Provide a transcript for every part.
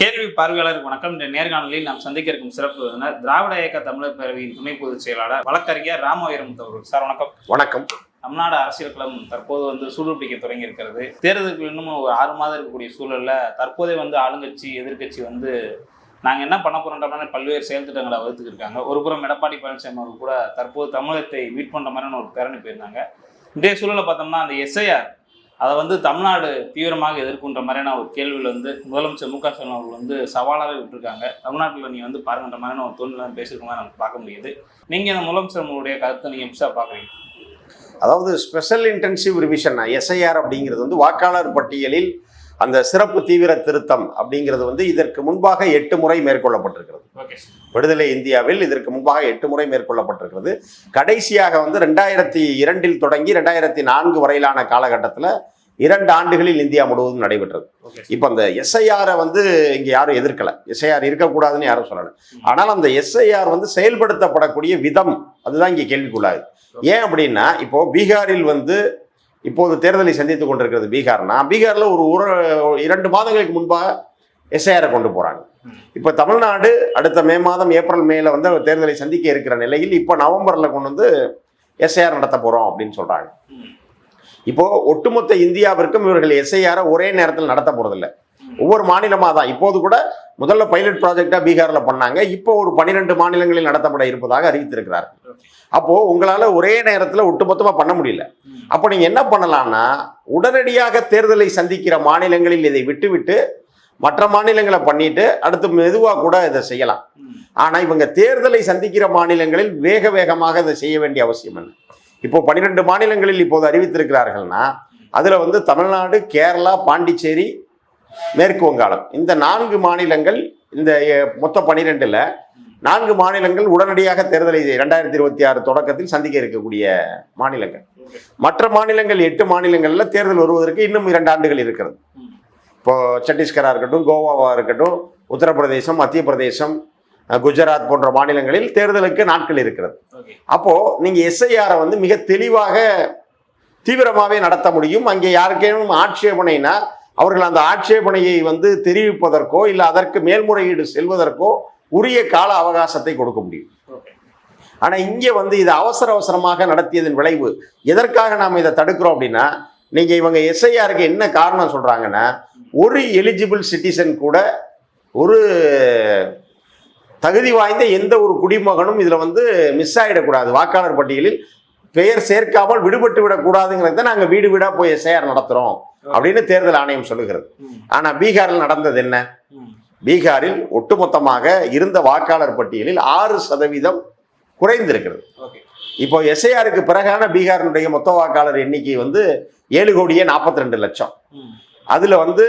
கேள்வி பார்வையாளருக்கு வணக்கம். இந்த நேர்காணலில் நாம் சந்திக்க இருக்கும் சிறப்பு விருந்தினர் திராவிட இயக்க தமிழர் பேரவையின் துணை பொதுச் செயலாளர் வழக்கறிஞர் ராம வீரமுத்து அவர்கள். சார் வணக்கம். வணக்கம். தமிழ்நாடு அரசியல் களம் தற்போது வந்து சூடுபிடிக்க தொடங்கி இருக்கிறது தேர்தலுக்கு இன்னும் ஒரு ஆறு மாதம் இருக்கக்கூடிய சூழல்ல தற்போதே வந்து ஆளுங்கட்சி எதிர்க்கட்சி வந்து நாங்கள் என்ன பண்ண மாதிரி பல்வேறு செயல் திட்டங்களை வகுத்துக்கிட்டு இருக்காங்க. ஒரு புறம் எடப்பாடி பழனிசாமி அவர்கள் கூட தற்போது தமிழகத்தை மீட் பண்ற மாதிரியான ஒரு பேரணி போயிருந்தாங்க. இன்றைய சூழலை பார்த்தோம்னா அந்த எஸ்ஐஆர் அதை வந்து தமிழ்நாடு தீவிரமாக எதிர்க்கின்ற மாதிரியான ஒரு கேள்வியில் வந்து முதலமைச்சர் மு க ஸ்டாலின் அவர்கள் வந்து சவாலாகவே விட்டுருக்காங்க. தமிழ்நாட்டில் நீ வந்து பாருங்கன்ற மாதிரியான ஒரு தோல்வி பேசியிருக்கோம் நமக்கு பார்க்க முடியுது. நீங்கள் இந்த முதலமைச்சர் உங்களுடைய கருத்தை நீங்கள் எப்படி பார்க்குறீங்க? அதாவது ஸ்பெஷல் இன்டென்சிவ் ரிவிஷன் எஸ்ஐஆர் அப்படிங்கிறது வந்து வாக்காளர் பட்டியலில் அந்த சிறப்பு தீவிர திருத்தம் அப்படிங்கிறது வந்து இதற்கு முன்பாக எட்டு முறை மேற்கொள்ளப்பட்டிருக்கிறது. விடுதலை இந்தியாவில் இதற்கு முன்பாக எட்டு முறை மேற்கொள்ளப்பட்டிருக்கிறது. கடைசியாக வந்து ரெண்டாயிரத்தி இரண்டில் தொடங்கி ரெண்டாயிரத்தி நான்கு வரையிலான காலகட்டத்தில் இரண்டு ஆண்டுகளில் இந்தியா முழுவதும் நடைபெற்றது. இப்போ அந்த எஸ்ஐஆரை வந்து இங்கே யாரும் எதிர்க்கல. எஸ்ஐஆர் இருக்கக்கூடாதுன்னு யாரும் சொல்லலை. ஆனால் அந்த எஸ்ஐஆர் வந்து செயல்படுத்தப்படக்கூடிய விதம் அதுதான் இங்கே கேள்விக்குள்ளாது ஏன் அப்படின்னா இப்போ பீகாரில் வந்து இப்போது தேர்தலை சந்தித்துக் கொண்டிருக்கிறது பீகார்னா பீகாரில் ஒரு ஒரு இரண்டு மாதங்களுக்கு முன்பாக எஸ்ஐஆரை கொண்டு போகிறாங்க இப்போ தமிழ்நாடு அடுத்த மே மாதம் ஏப்ரல் மேல வந்து தேர்தலை சந்திக்க இருக்கிற நிலையில் இப்போ நவம்பரில் கொண்டு வந்து எஸ்ஐஆர் நடத்த போகிறோம் அப்படின்னு சொல்கிறாங்க இப்போ ஒட்டுமொத்த இந்தியாவிற்கும் இவர்கள் எஸ்ஐஆரை ஒரே நேரத்தில் நடத்த போகிறதில்ல ஒவ்வொரு மாநிலமாக தான். இப்போது கூட முதல்ல பைலட் ப்ராஜெக்டாக பீகாரில் பண்ணாங்க. இப்போ ஒரு பன்னிரெண்டு மாநிலங்களில் நடத்தப்பட இருப்பதாக அறிவித்திருக்கிறார் அப்போது அப்போ உங்களால ஒரே நேரத்தில் ஒட்டுமொத்தமாக பண்ண முடியல. அப்போ நீங்க என்ன பண்ணலாம்னா உடனடியாக தேர்தலை சந்திக்கிற மாநிலங்களில் இதை விட்டுவிட்டு மற்ற மாநிலங்களை பண்ணிட்டு அடுத்து மெதுவாக கூட இதை செய்யலாம். ஆனால் இவங்க தேர்தலை சந்திக்கிற மாநிலங்களில் வேக வேகமாக இதை செய்ய வேண்டிய அவசியம் என்ன? இப்போ பன்னிரெண்டு மாநிலங்களில் இப்போது அறிவித்திருக்கிறார்கள்னா அதில் வந்து தமிழ்நாடு கேரளா பாண்டிச்சேரி மேற்கு வங்காளம். இந்த நான்கு மாநிலங்கள் இந்த மொத்த பனிரெண்டில் நான்கு மாநிலங்கள் உடனடியாக தேர்தலை ரெண்டாயிரத்தி இருபத்தி ஆறு தொடக்கத்தில் சந்திக்க இருக்கக்கூடிய மாநிலங்கள். மற்ற மாநிலங்கள் எட்டு மாநிலங்கள்ல தேர்தல் வருவதற்கு இன்னும் இரண்டு ஆண்டுகள் இருக்கிறது. இப்போ சத்தீஸ்கரா இருக்கட்டும் கோவாவா இருக்கட்டும் உத்தரப்பிரதேசம் மத்திய பிரதேசம் குஜராத் போன்ற மாநிலங்களில் தேர்தலுக்கு நாட்கள் இருக்கிறது. ஓகே. அப்போ நீங்க எஸ்ஐஆரை வந்து மிக தெளிவாக தீவிரமாகவே நடத்த முடியும். அங்கே யாருக்கேனும் ஆட்சேபனைனா அவர்கள் அந்த ஆட்சேபனையை வந்து தெரிவிப்பதற்கோ இல்லை அதற்கு மேல்முறையீடு செல்வதற்கோ உரிய கால அவகாசத்தை கொடுக்க முடியும். ஓகே. ஆனா இங்கே வந்து இது அவசர அவசரமாக நடத்தியதன் விளைவு. எதற்காக நாம் இதை தடுக்கிறோம் அப்படின்னா நீங்க இவங்க எஸ்ஐஆருக்கு என்ன காரணம் சொல்றாங்கன்னா ஒரு எலிஜிபிள் சிட்டிசன் கூட ஒரு தகுதி வாய்ந்த எந்த ஒரு குடிமகனும் இதுல வந்து மிஸ் ஆயிடக்கூடாது. வாக்காளர் பட்டியலில் பெயர் சேர்க்காமல் விடுபட்டு விடக்கூடாதுங்கிறத நாங்க வீடு வீடா போய் எஸ்ஐஆர் நடத்துறோம் அப்படின்னு தேர்தல் ஆணையம் சொல்லுகிறது. ம். ஆனா பீகாரில் நடந்தது என்ன. பீகாரில் ஒட்டுமொத்தமாக இருந்த வாக்காளர் பட்டியலில் ஆறு சதவீதம் குறைந்திருக்கிறது ஓகே இப்போ எஸ்ஐஆருக்கு பிறகான பீகாரினுடைய மொத்த வாக்காளர் எண்ணிக்கை வந்து ஏழு கோடியே நாற்பத்தி ரெண்டு லட்சம். அதுல வந்து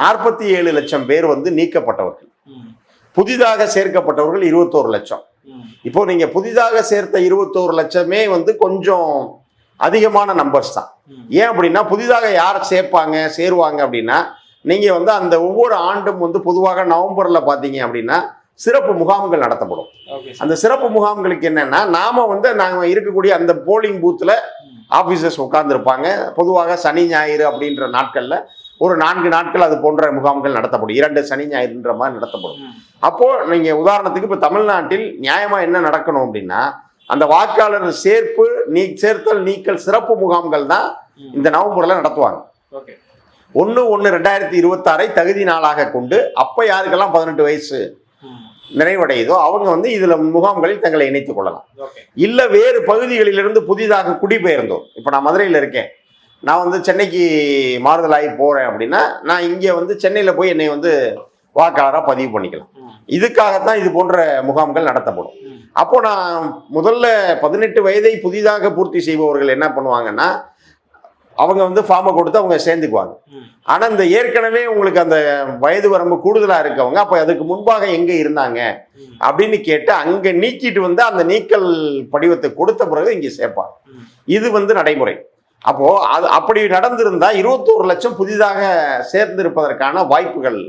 நாற்பத்தி ஏழு லட்சம் பேர் வந்து நீக்கப்பட்டவர்கள். புதிதாக சேர்க்கப்பட்டவர்கள் இருபத்தோரு லட்சம். இப்போ நீங்க புதிதாக சேர்த்த இருபத்தோரு லட்சமே வந்து கொஞ்சம் அதிகமான நம்பர்ஸ் தான். ஏன் அப்படின்னா புதிதாக யார் சேர்ப்பாங்க சேருவாங்க அப்படின்னா நீங்க வந்து அந்த ஒவ்வொரு ஆண்டும் வந்து பொதுவாக நவம்பர்ல பாத்தீங்க அப்படின்னா சிறப்பு முகாம்கள் நடத்தப்படும் அந்த சிறப்பு முகாம்களுக்கு என்னன்னா நாம வந்து நாங்க இருக்கக்கூடிய அந்த போலிங் பூத்துல ம். ஆபீசர்ஸ் உட்கார்ந்துருப்பாங்க பொதுவாக சனி ஞாயிறு அப்படின்ற நாட்கள்ல ஒரு நான்கு நாட்கள் அது போன்ற முகாம்கள் நடத்தப்படும் இரண்டு சனி ஞாயிறுன்ற மாதிரி நடத்தப்படும் ம். அப்போ நீங்க உதாரணத்துக்கு இப்ப தமிழ்நாட்டில் நியாயமா என்ன நடக்கணும் அப்படின்னா அந்த வாக்காளர் சேர்ப்பு நீ சேர்த்தல் நீக்கல் சிறப்பு முகாம்கள் தான். இந்த நவம்பர்ல நடத்துவாங்க ஓகே ஒன்று ஒன்று ரெண்டாயிரத்தி இருபத்தாறை தகுதி நாளாக கொண்டு அப்போ யாருக்கெல்லாம் பதினெட்டு வயசு. நிறைவடையுதோ அவங்க வந்து இதுல முகாம்களில் தங்களை இணைத்துக் கொள்ளலாம் இல்ல வேறு பகுதிகளிலிருந்து புதிதாக குடிபெயர்ந்தோம் இப்போ நான் மதுரையில் இருக்கேன் நான் வந்து சென்னைக்கு மாறுதலாகி போறேன் அப்படின்னா நான் இங்கே வந்து சென்னையில் போய் என்னை வந்து வாக்காளராக பதிவு பண்ணிக்கலாம். இதுக்காகத்தான் இது போன்ற முகாம்கள் நடத்தப்படும். அப்போ நான் முதல்ல பதினெட்டு வயதை புதிதாக பூர்த்தி செய்பவர்கள் என்ன பண்ணுவாங்கன்னா அவங்க வந்து ஃபார்மை கொடுத்து அவங்க சேர்ந்துக்குவாங்க ம். ஆனா இந்த ஏற்கனவே உங்களுக்கு அந்த வயது வரம்பு கூடுதலா இருக்கவங்க அப்ப அதுக்கு முன்பாக எங்க இருந்தாங்க. அப்படின்னு கேட்டு அங்க நீக்கிட்டு வந்து அந்த நீக்கல் படிவத்தை கொடுத்த பிறகு இங்க சேர்ப்பாங்க. இது வந்து நடைமுறை அப்போ அது அப்படி நடந்திருந்தா இருபத்தோரு லட்சம் புதிதாக சேர்ந்திருப்பதற்கான வாய்ப்புகள்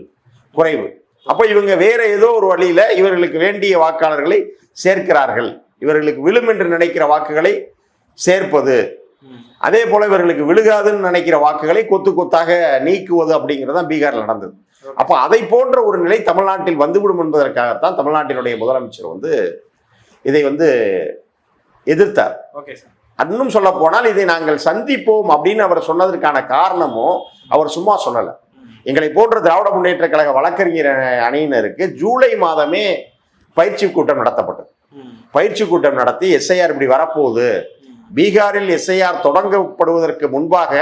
குறைவு அப்போ இவங்க வேற ஏதோ ஒரு வழியில இவர்களுக்கு வேண்டிய வாக்காளர்களை சேர்க்கிறார்கள் இவர்களுக்கு விழும் என்று நினைக்கிற வாக்குகளை சேர்ப்பது. அதே போல இவர்களுக்கு விழுகாதுன்னு நினைக்கிற வாக்குகளை கொத்து கொத்தாக நீக்குவது அப்படிங்கிறது தான் பீகார்ல நடந்தது. அப்போ அதை போன்ற ஒரு நிலை தமிழ்நாட்டில் வந்துவிடும் என்பதற்காகத்தான் தமிழ்நாட்டினுடைய முதலமைச்சர் வந்து இதை வந்து எதிர்த்தார். இன்னும் சொல்ல போனால் இதை நாங்கள் சந்திப்போம் அப்படின்னு அவர் சொன்னதற்கான காரணமும் அவர் சும்மா சொல்லலை. எங்களை போன்ற திராவிட முன்னேற்ற கழக வழக்கறிஞர் அணியினருக்கு ஜூலை மாதமே பயிற்சி கூட்டம் நடத்தப்பட்டது. பயிற்சி கூட்டம் நடத்தி எஸ்ஐஆர் இப்படி வரப்போகுது. பீகாரில் எஸ்ஐஆர் தொடங்கப்படுவதற்கு முன்பாக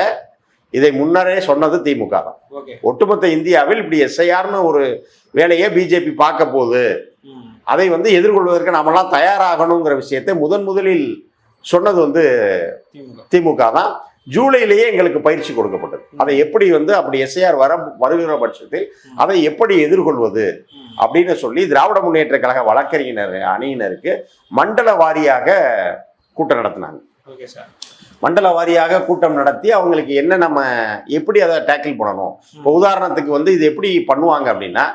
இதை முன்னரே சொன்னது திமுக தான். ஒட்டுமொத்த இந்தியாவில் இப்படி எஸ்ஐஆர்னு ஒரு வேலையை பிஜேபி பார்க்க போகுது. அதை வந்து எதிர்கொள்வதற்கு நாமெல்லாம் தயாராகணுங்கிற விஷயத்தை முதன் முதலில் சொன்னது வந்து திமுக. தான். ஜூலையிலேயே எங்களுக்கு பயிற்சி கொடுக்கப்பட்டது. அதை எப்படி வந்து அப்படி எஸ்ஐஆர் வர வருகிற பட்சத்தில் அதை எப்படி எதிர்கொள்வது. அப்படின்னு சொல்லி திராவிட முன்னேற்ற கழக வழக்கறிஞர் அணியினருக்கு மண்டல வாரியாக கூட்டம் நடத்தினாங்க. மண்டல வாரியாக கூட்டம் நடத்தி அவங்களுக்கு என்ன நம்ம எப்படி அதை டேக்கிள் பண்ணணும்? இப்போ உதாரணத்துக்கு வந்து இது எப்படி பண்ணுவாங்க அப்படின்னா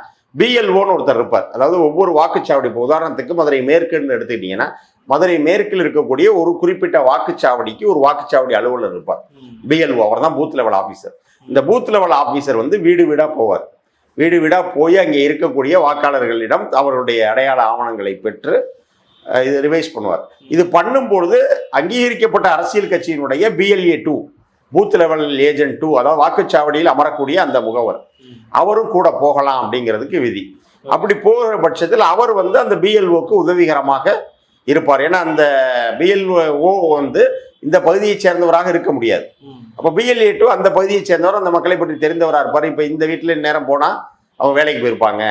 பிஎல்ஓன்னு ஒருத்தர் இருப்பார். அதாவது ஒவ்வொரு வாக்குச்சாவடி இப்போ உதாரணத்துக்கு மதுரை மேற்குன்னு எடுத்துக்கிட்டிங்கன்னா மதுரை மேற்கில் இருக்கக்கூடிய ஒரு குறிப்பிட்ட வாக்குச்சாவடிக்கு ஒரு வாக்குச்சாவடி அலுவலர் இருப்பார். பிஎல்ஓ அவர் தான் பூத் லெவல் ஆஃபீஸர் இந்த பூத் லெவல் ஆஃபீஸர் வந்து வீடு வீடாக போவார். வீடு வீடாக போய் அங்கே இருக்கக்கூடிய வாக்காளர்களிடம் அவர்களுடைய அடையாள ஆவணங்களை பெற்று இது ரிவைஸ் பண்ணுவார். இது பண்ணும்பொழுது அங்கீகரிக்கப்பட்ட அரசியல் கட்சியினுடைய BLA two booth level agent two அதாவது வாக்குச்சாவடியில் அமரக்கூடிய அந்த முகவர். அவரும் கூட போகலாம் அப்படிங்கிறதுக்கு விதி. அப்படி போகிற பட்சத்தில் அவர் வந்து அந்த பிஎல்ஓக்கு உதவிகரமாக இருப்பார். ஏன்னா அந்த பிஎல்ஓ வந்து இந்த பகுதியைச் சேர்ந்தவராக இருக்க முடியாது. அப்போ பிஎல்ஏ டூ அந்த பகுதியைச் சேர்ந்தவர் அந்த மக்களை பற்றி தெரிந்தவராக இருப்பார். இப்போ இந்த வீட்டில் நேரம் போனால் அவங்க வேலைக்கு போயிருப்பாங்க.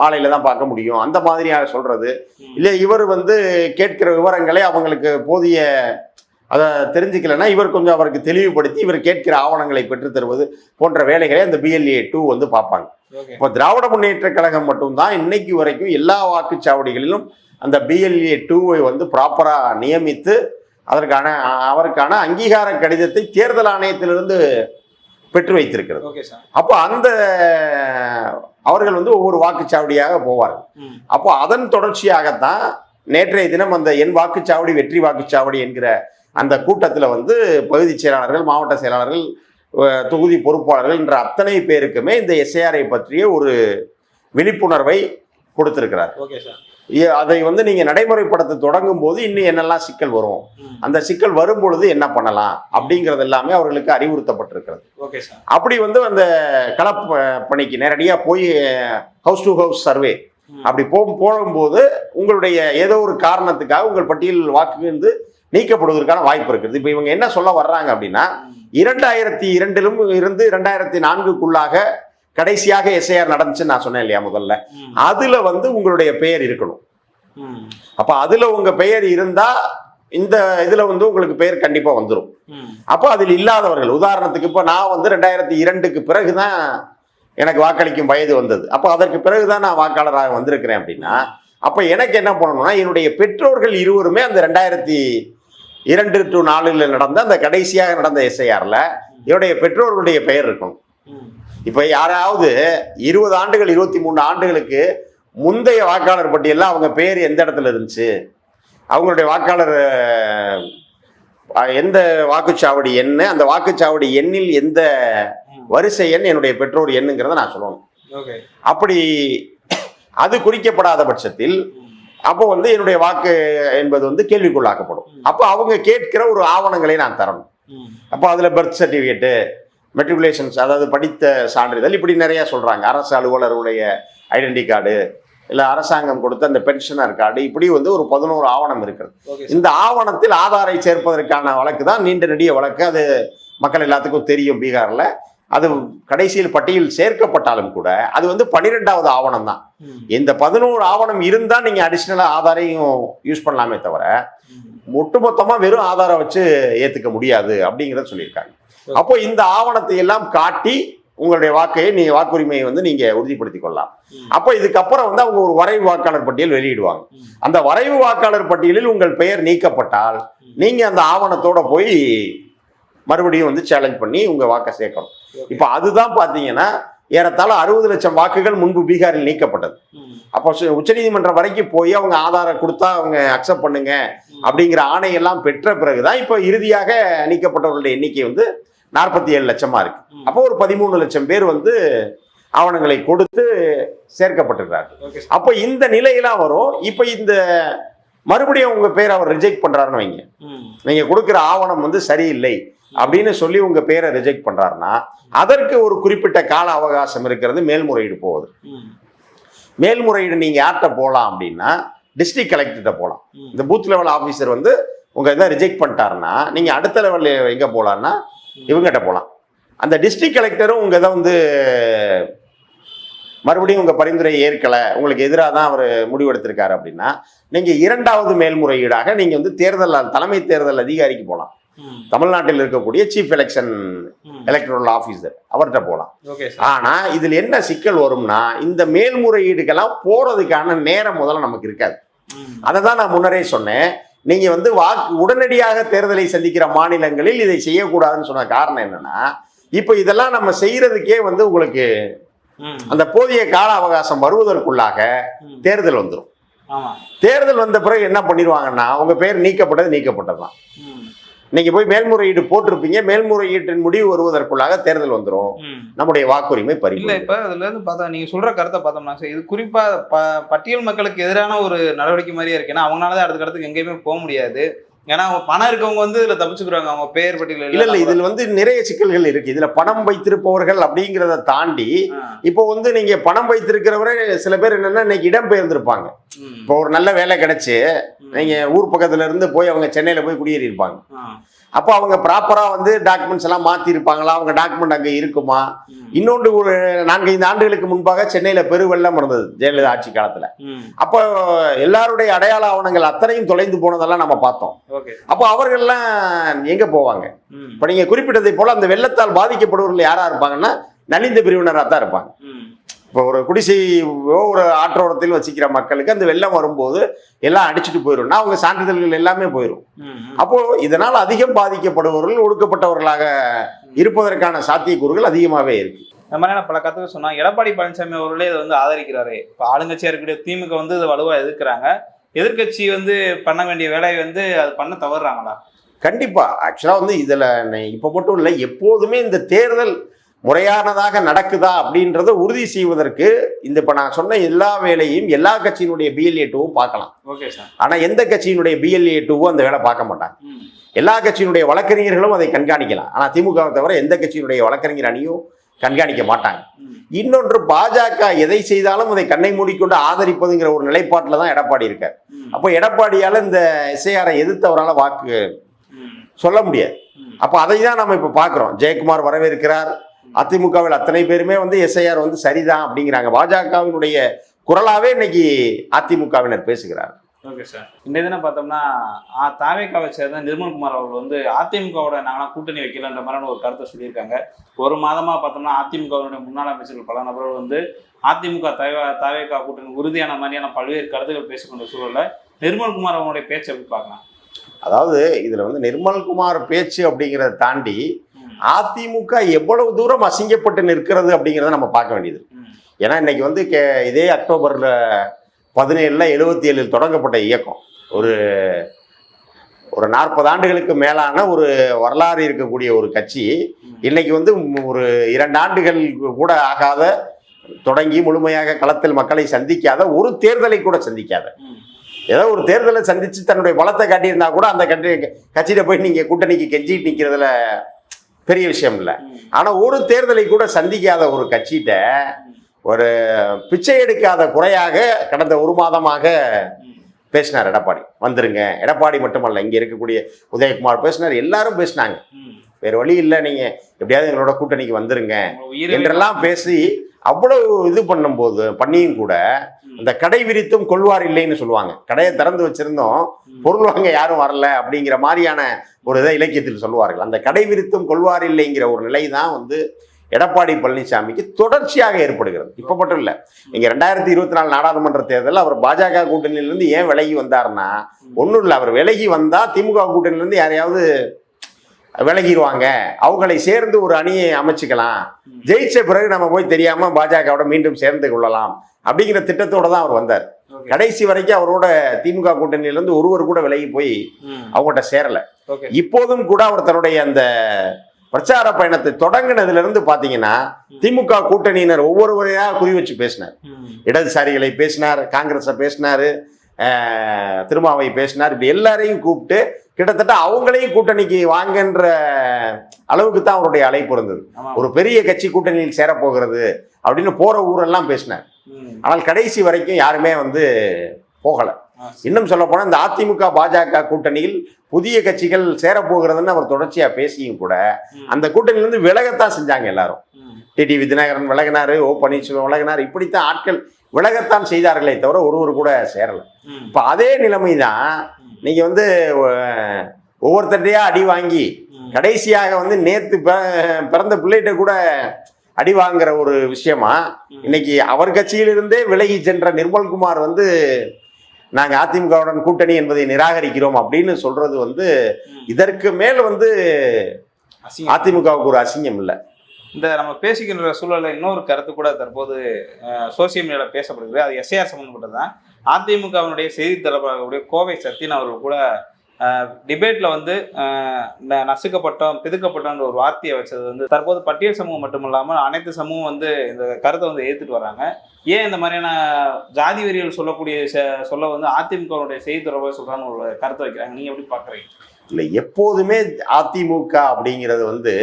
மாலையில தான் பார்க்க முடியும். அந்த மாதிரியாக சொல்றது. இல்லை இவர் வந்து கேட்கிற விவரங்களை அவங்களுக்கு போதிய அதை தெரிஞ்சுக்கலைன்னா இவர் கொஞ்சம் அவருக்கு தெளிவுபடுத்தி இவர் கேட்கிற ஆவணங்களை பெற்றுத் தருவது போன்ற வேலைகளை அந்த பிஎல்ஏ டூ வந்து பார்ப்பாங்க. இப்போ திராவிட முன்னேற்ற கழகம் மட்டும்தான் இன்னைக்கு வரைக்கும் எல்லா வாக்குச்சாவடிகளிலும் அந்த பிஎல்ஏ டூவை வந்து ப்ராப்பராக நியமித்து அதற்கான அவருக்கான அங்கீகார கடிதத்தை தேர்தல் ஆணையத்திலிருந்து பெற்று வைத்திருக்கிறது. அப்போ அந்த அவர்கள் வந்து ஒவ்வொரு வாக்குச்சாவடியாக போவார்கள். அப்போ அதன் தொடர்ச்சியாகத்தான் நேற்றைய தினம் அந்த என் வாக்குச்சாவடி வெற்றி வாக்குச்சாவடி என்கிற அந்த கூட்டத்தில் வந்து பகுதி செயலாளர்கள் மாவட்ட செயலாளர்கள் தொகுதி பொறுப்பாளர்கள் என்ற அத்தனை பேருக்குமே இந்த எஸ்ஐஆரை பற்றிய ஒரு விழிப்புணர்வை கொடுத்திருக்கிறார். ஓகே சார் அதை வந்து நீங்க நடைமுறைப்படுத்த தொடங்கும் போது இன்னும் என்னெல்லாம் சிக்கல் வரும். அந்த சிக்கல் வரும் பொழுது என்ன பண்ணலாம் அப்படிங்கிறது எல்லாமே அவர்களுக்கு அறிவுறுத்தப்பட்டிருக்கிறது அப்படி வந்து அந்த களப் பணிக்கு நேரடியாக போய் ஹவுஸ் டு ஹவுஸ் சர்வே. அப்படி போ போகும்போது உங்களுடைய ஏதோ ஒரு காரணத்துக்காக உங்கள் பட்டியல் வாக்கு வந்து நீக்கப்படுவதற்கான வாய்ப்பு இருக்குது இப்போ இவங்க என்ன சொல்ல வர்றாங்க அப்படின்னா. இரண்டாயிரத்தி இரண்டிலும் இருந்து இரண்டாயிரத்தி நான்குக்குள்ளாக கடைசியாக எஸ்ஐஆர் நடந்துச்சுன்னு நான் சொன்னேன் இல்லையா முதல்ல. அதுல வந்து உங்களுடைய பெயர் இருக்கணும். அப்ப அதுல உங்க பெயர் இருந்தா இந்த இதுல வந்து உங்களுக்கு பெயர் கண்டிப்பா வந்துடும். அப்போ அதில் இல்லாதவர்கள் உதாரணத்துக்கு இப்போ நான் வந்து ரெண்டாயிரத்தி இரண்டுக்கு பிறகுதான் எனக்கு வாக்களிக்கும் வயது வந்தது அப்போ அதற்கு பிறகுதான் நான் வாக்காளராக வந்திருக்கிறேன் அப்படின்னா அப்போ எனக்கு என்ன பண்ணணும்னா என்னுடைய பெற்றோர்கள் இருவருமே அந்த ரெண்டாயிரத்தி இரண்டு டு நாலில் நடந்த அந்த கடைசியாக நடந்த எஸ்ஐஆர்ல என்னுடைய பெற்றோர்களுடைய பெயர் இருக்கணும். இப்போ யாராவது இருபது ஆண்டுகள் இருபத்தி மூணு ஆண்டுகளுக்கு முந்தைய வாக்காளர் பட்டியலில் அவங்க பேர் எந்த இடத்துல இருந்துச்சு அவங்களுடைய வாக்காளர் எந்த வாக்குச்சாவடி எண்ணு அந்த வாக்குச்சாவடி எண்ணில் எந்த. வரிசை எண் என்னுடைய பெற்றோர் எண்ணுங்கிறத நான் சொல்லணும் அப்படி அது குறிக்கப்படாத பட்சத்தில். அப்போ வந்து என்னுடைய வாக்கு என்பது வந்து கேள்விக்குள்ளாக்கப்படும் அப்போ அவங்க கேட்கிற ஒரு ஆவணங்களை நான் தரணும். அப்போ அதில் பர்த் சர்டிஃபிகேட்டு மெட்ரிகுலேஷன்ஸ் அதாவது படித்த சான்றிதழ் இப்படி நிறைய சொல்கிறாங்க அரசு அலுவலருடைய ஐடென்டி கார்டு இல்லை அரசாங்கம் கொடுத்த அந்த பென்ஷனர் கார்டு இப்படி வந்து ஒரு பதினோரு ஆவணம் இருக்கிறது இந்த ஆவணத்தில் ஆதாரை சேர்ப்பதற்கான வழக்கு தான் நீண்ட நெடிய வழக்கு. அது மக்கள் எல்லாத்துக்கும் தெரியும் பீகாரில். அது கடைசியில் பட்டியல் சேர்க்கப்பட்டாலும் கூட அது வந்து பன்னிரெண்டாவது ஆவணம் தான். இந்த பதினோரு ஆவணம் இருந்தால் நீங்கள் அடிஷ்னலாக ஆதாரையும் யூஸ் பண்ணலாமே தவிர. ஒட்டுமொத்தமாக வெறும் ஆதாரம் வச்சு ஏற்றுக்க முடியாது அப்படிங்கிறத சொல்லியிருக்காங்க. அப்போ இந்த ஆவணத்தை எல்லாம் காட்டி உங்களுடைய வாக்கையை நீ வாக்குரிமையை வந்து நீங்க உறுதிப்படுத்திக் கொள்ளலாம். அப்போ இதுக்கப்புறம் வந்து அவங்க ஒரு வரைவு வாக்காளர் பட்டியல் வெளியிடுவாங்க. அந்த வரைவு வாக்காளர் பட்டியலில் உங்கள் பெயர் நீக்கப்பட்டால் நீங்க அந்த ஆவணத்தோட போய் மறுபடியும் வந்து சேலஞ்ச் பண்ணி உங்க வாக்கை சேர்க்கணும். இப்போ அதுதான் பாத்தீங்கன்னா ஏறத்தாழ அறுபது லட்சம் வாக்குகள் முன்பு பீகாரில் நீக்கப்பட்டது. அப்போ உச்சநீதிமன்றம் வரைக்கும் போய் அவங்க ஆதாரம் கொடுத்தா அவங்க அக்செப்ட் பண்ணுங்க அப்படிங்கிற ஆணையெல்லாம் பெற்ற பிறகுதான் இப்போ இறுதியாக நீக்கப்பட்டவர்களுடைய எண்ணிக்கை வந்து நாற்பத்தி ஏழு லட்சமா இருக்கு. ம். அப்போ ஒரு பதிமூணு லட்சம் பேர் வந்து ஆவணங்களை கொடுத்து சேர்க்கப்பட்டிருக்கிறார்கள் அப்போ இந்த நிலையெல்லாம் வரும். இப்போ இந்த மறுபடியும் உங்க பேரை அவர் ரிஜெக்ட் பண்றாருன்னு வைங்க. ம். நீங்க கொடுக்குற ஆவணம் வந்து சரியில்லை அப்படின்னு சொல்லி உங்க பேரை ரிஜெக்ட் பண்றாருன்னா அதற்கு ஒரு குறிப்பிட்ட கால அவகாசம் இருக்கிறது மேல்முறையீடு போகுது. மேல்முறையீடு நீங்க யார்கிட்ட போகலாம் அப்படின்னா டிஸ்ட்ரிக்ட் கலெக்டர்கிட்ட போகலாம். இந்த பூத் லெவல் ஆஃபீஸர் வந்து உங்க இதை ரிஜெக்ட் பண்ணிட்டாருன்னா நீங்க அடுத்த லெவலில் எங்க போகலான்னா இவங்ககிட்ட போகலாம் அந்த டிஸ்ட்ரிக்ட் கலெக்டரும் உங்க இதை வந்து மறுபடியும் உங்க பரிந்துரை ஏற்கலை உங்களுக்கு எதிராக தான் அவர் முடிவெடுத்திருக்காரு அப்படின்னா நீங்க இரண்டாவது மேல்முறையீடாக நீங்க வந்து தேர்தல் தலைமை தேர்தல் அதிகாரிக்கு போகலாம் தமிழ்நாட்டில் இருக்கக்கூடிய சீஃப் எலெக்ஷன் எலக்ட்ரல் ஆஃபீஸர் அவர்கிட்ட போகலாம் ஓகே சார். ஆனா இதுல என்ன சிக்கல் வரும்னா இந்த மேல்முறையீடுக்கெல்லாம் போறதுக்கான நேரம் முதல்ல நமக்கு இருக்காது. அதை தான் நான் முன்னரே சொன்னேன். நீங்க வந்து வாக்கு உடனடியாக தேர்தலை சந்திக்கிற மாநிலங்களில் இதை செய்யக்கூடாதுன்னு சொன்ன காரணம் என்னன்னா இப்போ இதெல்லாம் நம்ம செய்யறதுக்கே வந்து உங்களுக்கு அந்த போதிய கால அவகாசம் வருவதற்குள்ளாக. தேர்தல் வந்துடும் தேர்தல் வந்த பிறகு என்ன பண்ணிடுவாங்கன்னா உங்க பேர் நீக்கப்பட்டது நீக்கப்பட்டது தான் ம் நீங்க போய் மேல்முறையீடு போட்டிருப்பீங்க. மேல்முறையீட்டின் முடிவு வருவதற்குள்ளாக தேர்தல் வந்துடும் நம்முடைய வாக்குரிமை இல்ல பறிப்பு இப்ப அதுல இருந்து பார்த்தா நீங்க சொல்ற கருத்தை பார்த்தோம்னா சார் இது குறிப்பா ப பட்டியல் மக்களுக்கு எதிரான ஒரு நடவடிக்கை மாதிரியே இருக்கு. ஏன்னா அவங்களால தான் அடுத்த கடத்துக்கு எங்கேயுமே போக முடியாது. ஏன்னா அவங்க பணம் இருக்கவங்க வந்து இதுல தப்பிச்சுக்கிறாங்க அவங்க பேர் பட்டியல் இல்ல இல்ல இதுல வந்து நிறைய சிக்கல்கள் இருக்கு. இதுல பணம் வைத்திருப்பவர்கள் அப்படிங்கிறத தாண்டி இப்போ வந்து நீங்க பணம் வைத்திருக்கிறவரே சில பேர் என்னன்னா இன்னைக்கு இடம் பெயர்ந்திருப்பாங்க இப்போ ஒரு நல்ல வேலை கிடைச்சு நீங்க ஊர் பக்கத்துல இருந்து போய் அவங்க சென்னையில போய் குடியேறி இருப்பாங்க அப்போ அவங்க ப்ராப்பரா வந்து டாக்குமெண்ட்ஸ் எல்லாம் மாத்தி இருப்பாங்களா அவங்க டாக்குமெண்ட் அங்க இருக்குமா? இன்னொன்று ஒரு நான்கைந்து ஆண்டுகளுக்கு முன்பாக சென்னையில பெருவெள்ளம் இருந்தது ஜெயலலிதா ஆட்சி காலத்துல. அப்போ எல்லாருடைய அடையாள ஆவணங்கள் அத்தனையும் தொலைந்து போனதெல்லாம் நம்ம பார்த்தோம். அப்போ அவர்கள்லாம் எங்க போவாங்க? இப்போ நீங்க குறிப்பிட்டதை போல அந்த வெள்ளத்தால் பாதிக்கப்படுவர்கள் யாரா இருப்பாங்கன்னா நலிந்த பிரிவினராக தான் இருப்பாங்க. இப்போ ஒரு குடிசையோ ஒரு ஆற்றோரத்தில் வசிக்கிற மக்களுக்கு அந்த வெள்ளம் வரும்போது எல்லாம் அடிச்சுட்டு போயிடும்னா அவங்க சான்றிதழ்கள் எல்லாமே போயிடும் அப்போ இதனால் அதிகம் பாதிக்கப்படுபவர்கள் ஒடுக்கப்பட்டவர்களாக இருப்பதற்கான சாத்தியக்கூறுகள் அதிகமாகவே இருக்கு. இந்த மாதிரியான பல கருத்துக்கள் சொன்னா எடப்பாடி பழனிசாமி அவர்களே இதை வந்து ஆதரிக்கிறாரு. இப்போ ஆளுங்கட்சியா இருக்கக்கூடிய திமுக வந்து இதை வலுவா எதிர்க்கிறாங்க. எதிர்க்கட்சி வந்து பண்ண வேண்டிய வேலையை வந்து அது பண்ண தவறுறாங்களா? கண்டிப்பா. ஆக்சுவலா வந்து இதுல இப்ப மட்டும் இல்லை எப்போதுமே இந்த தேர்தல் முறையானதாக நடக்குதா அப்படின்றத உறுதி செய்வதற்கு இந்த இப்ப நான் சொன்ன எல்லா வேலையும் எல்லா கட்சியினுடைய பிஎல்ஏ டூவும் பார்க்கலாம். ஓகே சார் ஆனா எந்த கட்சியினுடைய பிஎல்ஏ டூவும் அந்த வேலை பார்க்க மாட்டாங்க. எல்லா கட்சியினுடைய வழக்கறிஞர்களும் அதை கண்காணிக்கலாம். ஆனா திமுகவை தவிர எந்த கட்சியினுடைய வழக்கறிஞர் அணியும் கண்காணிக்க மாட்டாங்க. இன்னொன்று பாஜக எதை செய்தாலும் அதை கண்ணை மூடிக்கொண்டு ஆதரிப்பதுங்கிற ஒரு நிலைப்பாட்டில் தான் எடப்பாடி இருக்கார். அப்போ எடப்பாடியால் இந்த எஸ்ஐஆரை எதிர்த்தவரால வாக்கு சொல்ல முடியாது. அப்போ அதை தான் நம்ம இப்போ பார்க்குறோம் ஜெயக்குமார் வரவேற்கிறார். அதிமுகவில் அத்தனை பேருமே வந்து எஸ்ஐஆர் வந்து சரிதான் அப்படிங்கிறாங்க. பாஜகவினுடைய குரலாகவே இன்னைக்கு அதிமுகவினர் பேசுகிறார். Okay sir. இந்த தினம் பார்த்தோம்னா தாவேக்காவை சேர்ந்த நிர்மல்குமார் அவர்கள் வந்து அதிமுகவோட நாங்களாம் கூட்டணி வைக்கலன்ற மாதிரியான ஒரு கருத்தை சொல்லியிருக்காங்க. ஒரு மாதமா பார்த்தோம்னா அதிமுகவினுடைய முன்னாள் அமைச்சர்கள் பல நபர்கள் வந்து அதிமுக தவே தாவேக்கா கூட்டணி உறுதியான மாதிரியான பல்வேறு கருத்துக்கள் பேசிக்கொண்ட சூழலை நிர்மல்குமார் அவங்களுடைய பேச்சை எப்படி பார்க்கலாம்? அதாவது இதுல வந்து நிர்மல்குமார் பேச்சு அப்படிங்கிறத தாண்டி அதிமுக எவ்வளவு தூரம் அசிங்கப்பட்டு நிற்கிறது அப்படிங்கிறத நம்ம பார்க்க வேண்டியது. ஏன்னா இன்னைக்கு வந்து கே- இதே அக்டோபர்ல பதினேழுல எழுபத்தி ஏழில் தொடங்கப்பட்ட இயக்கம். ஒரு ஒரு நாற்பது ஆண்டுகளுக்கு மேலான ஒரு வரலாறு இருக்கக்கூடிய ஒரு கட்சி. இன்னைக்கு வந்து ஒரு இரண்டு ஆண்டுகள் கூட ஆகாத தொடங்கி முழுமையாக களத்தில் மக்களை சந்திக்காத ஒரு தேர்தலை கூட சந்திக்காத. ஏதோ ஒரு தேர்தலை சந்திச்சு தன்னுடைய பலத்தை காட்டியிருந்தா கூட அந்த கட்சி கட்சியில போய் நீங்க கூட்டணிக்கு கெஞ்சிட்டு நிக்கிறதுல பெரிய விஷயம் இல்லை ம். ஆனா ஒரு தேர்தலை கூட சந்திக்காத ஒரு கட்சிகிட்ட ஒரு பிச்சை எடுக்காத குறையாக கடந்த ஒரு மாதமாக. பேசினார் எடப்பாடி வந்துருங்க எடப்பாடி மட்டுமல்ல இங்க இருக்கக்கூடிய உதயகுமார் பேசினார் எல்லாரும் பேசினாங்க. வேற வழி இல்லை நீங்க எப்படியாவது எங்களோட கூட்டணிக்கு வந்துருங்க என்றெல்லாம் பேசி அவ்வளவு இது பண்ணும்போது பண்ணியும் கூட ம். இந்த கடை விரித்தும் கொள்வார் இல்லைன்னு சொல்லுவாங்க. கடையை திறந்து வச்சிருந்தோம். பொருள் வாங்க யாரும் வரல அப்படிங்கிற மாதிரியான ஒரு இதை இலக்கியத்தில் சொல்லுவார்கள். அந்த கடை விரித்தும் கொள்வார் இல்லைங்கிற ஒரு நிலை தான் வந்து எடப்பாடி பழனிசாமிக்கு தொடர்ச்சியாக ஏற்படுகிறது. இப்போ மட்டும் இல்லை. நீங்க ரெண்டாயிரத்தி இருபத்தி நாலு நாடாளுமன்ற தேர்தலில் அவர் பாஜக கூட்டணியிலிருந்து ஏன் விலகி வந்தாருன்னா ஒன்றும் இல்லை. அவர் விலகி வந்தா திமுக கூட்டணியிலிருந்து யாரையாவது விலகிடுவாங்க. அவங்களை சேர்ந்து ஒரு அணியை அமைச்சுக்கலாம். ஜெயிச்ச பிறகு நம்ம போய் தெரியாம பாஜகவோட மீண்டும் சேர்ந்து கொள்ளலாம். அப்படிங்கிற திட்டத்தோட தான் அவர் வந்தார். கடைசி வரைக்கும் அவரோட திமுக கூட்டணியில இருந்து ஒருவர் கூட விலகி போய் ம். அவங்ககிட்ட சேரல இப்போதும் கூட அவர் தன்னுடைய அந்த பிரச்சார பயணத்தை தொடங்கினதுல இருந்து பாத்தீங்கன்னா திமுக கூட்டணியினர் ஒவ்வொருவரையா குறி வச்சு பேசினார். இடதுசாரிகளை பேசினார் காங்கிரஸை பேசினார் திருமாவை பேசினார் இப்படி எல்லாரையும் கூப்பிட்டு கிட்டத்தட்ட அவங்களையும் கூட்டணிக்கு வாங்கன்ற அளவுக்கு தான் அவருடைய அழைப்பு இருந்தது. ஒரு பெரிய கட்சி கூட்டணியில் சேரப்போகிறது அப்படின்னு போற ஊரெல்லாம் பேசினார். ஆனால் கடைசி வரைக்கும் யாருமே வந்து போகல இன்னும் சொல்ல போனா இந்த அதிமுக பாஜக கூட்டணியில் புதிய கட்சிகள் சேரப்போகிறதுன்னு அவர் தொடர்ச்சியா பேசியும் கூட. அந்த கூட்டணியிலிருந்து விலகத்தான் செஞ்சாங்க எல்லாரும் ம். டிடிவி தினகரன் விலகினாரு ஓ பன்னீர்செல்வம் விலகினார் இப்படித்தான் ஆட்கள் விலகத்தான் செய்தார்களே தவிர ஒருவர் கூட சேரல. இப்ப அதே நிலைமை தான் நீங்க வந்து அஹ், ஒவ்வொருத்தர்டையா அடி வாங்கி. கடைசியாக வந்து நேத்து பிறந்த பிள்ளைகிட்ட கூட அடி வாங்குற ஒரு விஷயமா இன்னைக்கு அவர் கட்சியிலிருந்தே விலகி சென்ற நிர்மல்குமார் வந்து நாங்க அதிமுகவுடன் கூட்டணி என்பதை நிராகரிக்கிறோம் அப்படின்னு சொல்றது வந்து. இதற்கு மேல் வந்து. அதிமுகவுக்கு ஒரு அசிங்கம் இல்லை இந்த நம்ம பேசிக்கின்ற சூழல்ல இன்னொரு கருத்து கூட தற்போது சோசியல் மீடியால பேசப்படுகிறது அது எஸ்ஐஆர் சம்பந்தப்பட்டது தான் அதிமுகவினுடைய செய்தி தொடர்பாளர்களுடைய கோவை சத்தியன் அவர்கள் கூட டிபேட்ல வந்து நசுக்கப்பட்டோம் பிதுக்கப்பட்டோம்ன்ற ஒரு வார்த்தையை வச்சது வந்து தற்போது பட்டியல் சமூகம் மட்டும் இல்லாமல் அனைத்து சமூகம் வந்து இந்த கருத்தை வந்து ஏத்துட்டு வராங்க. ஏன் இந்த மாதிரியான ஜாதி வெறிகள் சொல்லக்கூடிய சொல்ல வந்து அதிமுகவுடைய செய்தி தொடர்பாக சொல்றான்னு ஒரு கருத்தை வைக்கிறாங்க. நீங்க எப்படி பாக்குறீங்க? இல்லை எப்போதுமே அதிமுக அப்படிங்கிறது வந்து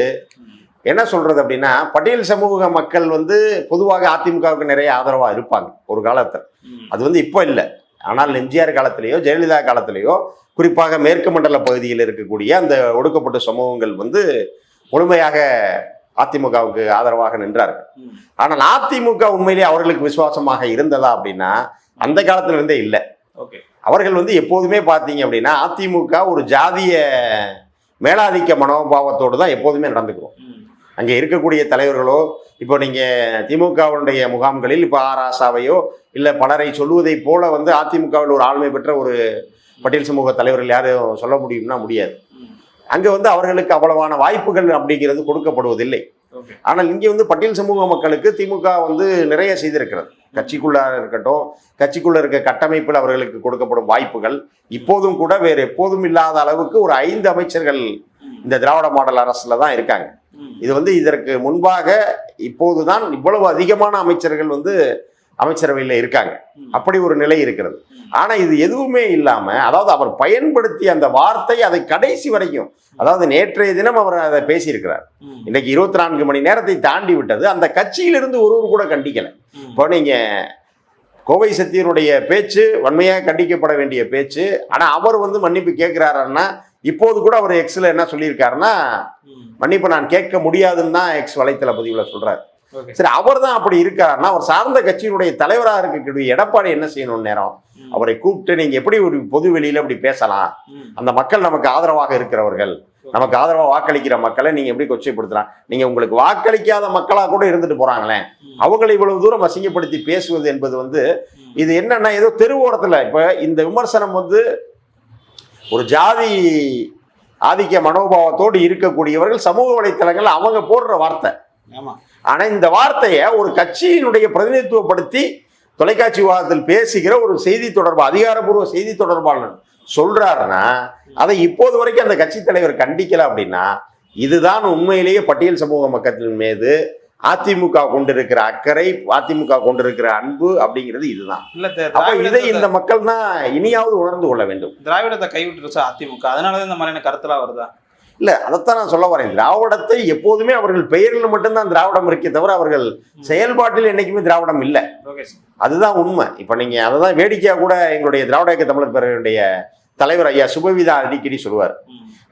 என்ன சொல்றது அப்படின்னா பட்டியல் சமூக மக்கள் வந்து பொதுவாக அதிமுகவுக்கு நிறைய ஆதரவா இருப்பாங்க ஒரு காலத்தில். அது வந்து இப்போ இல்லை. ஆனால் எம்ஜிஆர் காலத்திலேயோ ஜெயலலிதா காலத்திலேயோ குறிப்பாக மேற்கு மண்டல பகுதியில் இருக்கக்கூடிய அந்த ஒடுக்கப்பட்ட சமூகங்கள் வந்து முழுமையாக அதிமுகவுக்கு ஆதரவாக நின்றார்கள். ஆனால் அதிமுக உண்மையிலேயே அவர்களுக்கு விசுவாசமாக இருந்ததா அப்படின்னா அந்த காலத்துல இருந்தே இல்லை ஓகே அவர்கள் வந்து எப்போதுமே பார்த்தீங்க அப்படின்னா அதிமுக ஒரு ஜாதிய மேலாதிக்க மனோபாவத்தோடு தான் எப்போதுமே நடந்துக்கிறோம் ம். அங்கே இருக்கக்கூடிய தலைவர்களோ இப்போ நீங்கள் திமுகவுடைய முகாம்களில் இப்போ ஆர் ஆசாவையோ இல்லை பலரை சொல்லுவதைப் போல வந்து அதிமுகவில் ஒரு ஆளுமை பெற்ற ஒரு பட்டியல் சமூக தலைவர்கள் யாரும் சொல்ல முடியும்னா முடியாது. அங்கே வந்து அவர்களுக்கு அவ்வளவான வாய்ப்புகள் அப்படிங்கிறது கொடுக்கப்படுவதில்லை ஆனால் இங்கே வந்து பட்டியல் சமூக மக்களுக்கு திமுக வந்து நிறைய செய்திருக்கிறது கட்சிக்குள்ள இருக்கட்டும் கட்சிக்குள்ள இருக்க கட்டமைப்பில் அவர்களுக்கு கொடுக்கப்படும் வாய்ப்புகள் இப்போதும் கூட வேறு எப்போதும் இல்லாத அளவுக்கு ஒரு ஐந்து அமைச்சர்கள். இந்த திராவிட மாடல் அரசுல தான் இருக்காங்க. இது வந்து இதற்கு முன்பாக இப்போதுதான் இவ்வளவு அதிகமான அமைச்சர்கள் வந்து அமைச்சரவையில் இருக்காங்க. அப்படி ஒரு நிலை இருக்கிறது ஆனா இது எதுவுமே இல்லாம அதாவது அவர் பயன்படுத்திய அந்த வார்த்தை அதை கடைசி வரைக்கும் அதாவது நேற்றைய தினம் அவர் அதை பேசியிருக்கிறார். இன்னைக்கு இருபத்தி நான்கு மணி நேரத்தை தாண்டி விட்டது அந்த கட்சியிலிருந்து ஒருவர் கூட கண்டிக்கல. இப்போ நீங்க கோவை சத்தியனுடைய பேச்சு வன்மையாக கண்டிக்கப்பட வேண்டிய பேச்சு ஆனா அவர் வந்து மன்னிப்பு கேட்கிறாருன்னா இப்போது கூட அவர் எக்ஸ்ல என்ன சொல்லியிருக்காருன்னா. மன்னிப்பு நான் கேட்க முடியாதுன்னு தான் எக்ஸ் வலைத்தள பதிவுல சொல்றாரு ஓகே சரி அவர் தான் அப்படி இருக்காருன்னா அவர் சார்ந்த கட்சியினுடைய தலைவராக இருக்கக்கூடிய எடப்பாடி என்ன செய்யணும் நேரம். அவரை கூப்பிட்டு நீங்க எப்படி ஒரு பொது வெளியில இப்படி பேசலாம். அந்த மக்கள் நமக்கு ஆதரவாக இருக்கிறவர்கள் நமக்கு ஆதரவா வாக்களிக்கிற மக்களை நீங்க எப்படி கொச்சைப்படுத்தலாம் நீங்க உங்களுக்கு வாக்களிக்காத மக்களா கூட இருந்துட்டு போறாங்களே. அவங்களை இவ்வளவு தூரம் அசிங்கப்படுத்தி பேசுவது என்பது வந்து. இது என்னன்னா ஏதோ தெருவோரத்துல இப்ப இந்த விமர்சனம் வந்து ஒரு ஜாதி ஆதிக்க மனோபாவத்தோடு இருக்கக்கூடியவர்கள் சமூக வலைத்தளங்கள் அவங்க போடுற வார்த்தை ஆனா இந்த வார்த்தையை ஒரு கட்சியினுடைய பிரதிநிதித்துவப்படுத்தி தொலைக்காட்சி விவாதத்தில் பேசுகிற ஒரு செய்தி தொடர்பு அதிகாரப்பூர்வ செய்தி தொடர்பாளர் சொல்றாருன்னா அதை இப்போது வரைக்கும் அந்த கட்சி தலைவர் கண்டிக்கல அப்படின்னா இதுதான் உண்மையிலேயே பட்டியல் சமூக மக்களின் மீது அதிமுக கொண்டிருக்கிற அக்கறை அதிமுக கொண்டிருக்கிற அன்பு அப்படிங்கிறது இதுதான். இல்ல இதை இந்த மக்கள் தான் இனியாவது உணர்ந்து கொள்ள வேண்டும். திராவிடத்தை கைவிட்டுருச்சு அதிமுக? அதனாலதான் இந்த மாதிரியான கருத்துலாம் வருதா? இல்ல அதைத்தான் நான் சொல்ல வரேன் திராவிடத்தை எப்போதுமே அவர்கள் பெயரில் மட்டும்தான் திராவிடம் இருக்கே தவிர அவர்கள் செயல்பாட்டில் என்னைக்குமே திராவிடம் இல்லை அதுதான் உண்மை இப்போ நீங்க அதை தான் வேடிக்கையா கூட எங்களுடைய திராவிட இயக்க தமிழர் பேரவையுடைய தலைவர் ஐயா சுபவிதா அடிக்கடி சொல்லுவார்.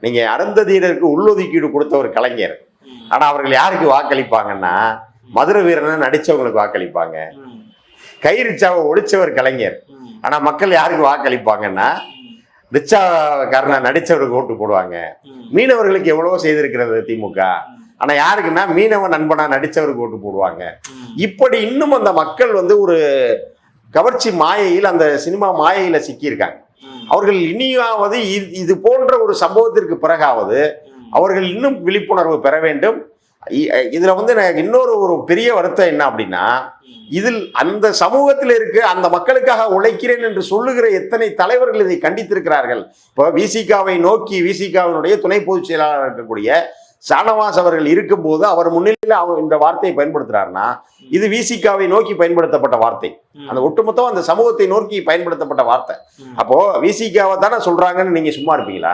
நீங்க அருந்ததீரருக்கு உள்ளொதுக்கீடு கொடுத்த ஒரு கலைஞர். ஆனா அவர்கள் யாருக்கு வாக்களிப்பாங்கன்னா மதுரை வீரனை நடிச்சவங்களுக்கு வாக்களிப்பாங்க. கைரிச்சாவை ஒழிச்சவர் கலைஞர். ஆனா மக்கள் யாருக்கு வாக்களிப்பாங்கன்னா. ரிச்சாக்காரனை நடிச்சவருக்கு ஓட்டு போடுவாங்க. மீனவர்களுக்கு எவ்வளவோ செய்திருக்கிறது திமுக ஆனா யாருக்குன்னா மீனவ நண்பனா நடிச்சவருக்கு ஓட்டு போடுவாங்க. இப்படி இன்னும் அந்த மக்கள் வந்து ஒரு கவர்ச்சி மாயையில் அந்த சினிமா மாயையில சிக்கியிருக்காங்க. அவர்கள் இனியாவது இது போன்ற ஒரு சம்பவத்திற்கு பிறகாவது. அவர்கள் இன்னும் விழிப்புணர்வு பெற வேண்டும் இதுல வந்து எனக்கு இன்னொரு ஒரு பெரிய வருத்தம் என்ன அப்படின்னா இதில் அந்த சமூகத்தில் இருக்க அந்த மக்களுக்காக உழைக்கிறேன் என்று சொல்லுகிற எத்தனை தலைவர்கள் இதை கண்டித்திருக்கிறார்கள்? இப்போ விசிகாவை நோக்கி விசிகாவினுடைய துணை பொதுச் செயலாளர் இருக்கக்கூடிய ஷானவாஸ் அவர்கள் இருக்கும்போது அவர் முன்னிலையில் அவர் இந்த வார்த்தையை பயன்படுத்துறாருன்னா இது விசிகாவை நோக்கி பயன்படுத்தப்பட்ட வார்த்தை. அந்த ஒட்டுமொத்தம் அந்த சமூகத்தை நோக்கி பயன்படுத்தப்பட்ட வார்த்தை. அப்போ விசிகாவை தானே சொல்றாங்கன்னு நீங்க சும்மா இருப்பீங்களா?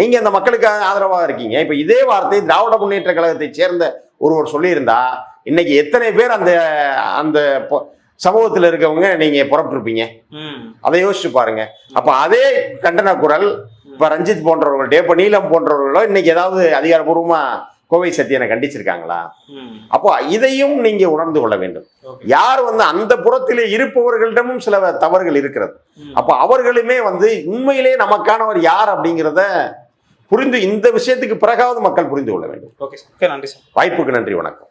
நீங்க அந்த மக்களுக்கு ஆதரவாக இருக்கீங்க. இப்ப இதே வார்த்தை திராவிட முன்னேற்ற கழகத்தை சேர்ந்த ஒருவர் சொல்லியிருந்தா இன்னைக்கு எத்தனை பேர் அந்த அந்த சமூகத்துல இருக்கவங்க நீங்க புறப்பட்டிருப்பீங்க? அதை யோசிச்சு பாருங்க. அப்ப அதே கண்டன குரல் இப்ப ரஞ்சித் போன்றவர்கள்ட்ட இப்ப நீலம் போன்றவர்களோ இன்னைக்கு ஏதாவது அதிகாரப்பூர்வமா கோவை சத்தியனை கண்டிச்சிருக்காங்களா? அப்போ இதையும் நீங்க உணர்ந்து கொள்ள வேண்டும். யார் வந்து அந்த புறத்திலே இருப்பவர்களிடமும் சில தவறுகள் இருக்கிறது. அப்போ அவர்களுமே வந்து உண்மையிலே நமக்கானவர் யார் அப்படிங்கிறத புரிந்து இந்த விஷயத்துக்கு பிறகாவது மக்கள் புரிந்து கொள்ள வேண்டும். Okay sir. ஓகே நன்றி சார். வாய்ப்புக்கு நன்றி வணக்கம்.